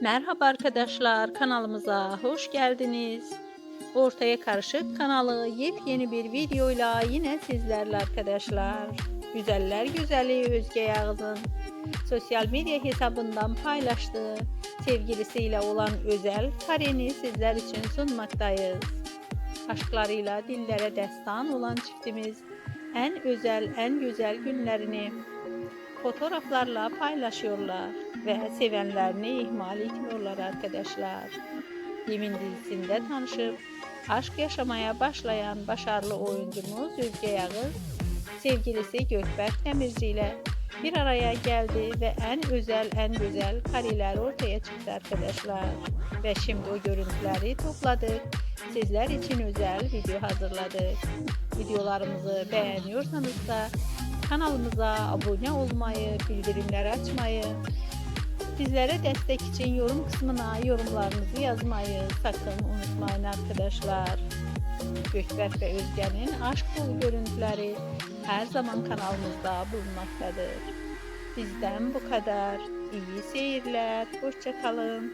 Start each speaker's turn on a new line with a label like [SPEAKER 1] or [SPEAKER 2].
[SPEAKER 1] Merhaba arkadaşlar kanalımıza hoş geldiniz. Ortaya Karışık kanalı yepyeni bir videoyla yine sizlerle arkadaşlar. Güzeller güzeli Özge Yağız'ın sosyal medya hesabından paylaştığı sevgilisiyle olan özel kareni sizler için sunmaktayız. Aşklarıyla dillere destan olan çiftimiz en özel en güzel günlerini fotoğraflarla paylaşıyorlar ve sevenlerini ihmal etmiyorlar arkadaşlar. Yemin dizisinde tanışıp aşk yaşamaya başlayan başarılı oyuncumuz Özge Yağız, sevgilisi Gökberk Demirci ile bir araya geldi ve en özel en güzel kareler ortaya çıktı arkadaşlar. Ve şimdi o görüntüleri topladık. Sizler için özel video hazırladık. Videolarımızı beğeniyorsanız da kanalımıza abone olmayı, bildirimleri açmayı, bizlere destek için yorum kısmına yorumlarınızı yazmayı sakın unutmayın arkadaşlar. Gökberk ve Özge'nin aşk dolu görüntüleri her zaman kanalımızda bulunmaktadır. Bizden bu kadar. İyi seyirler. Hoşçakalın.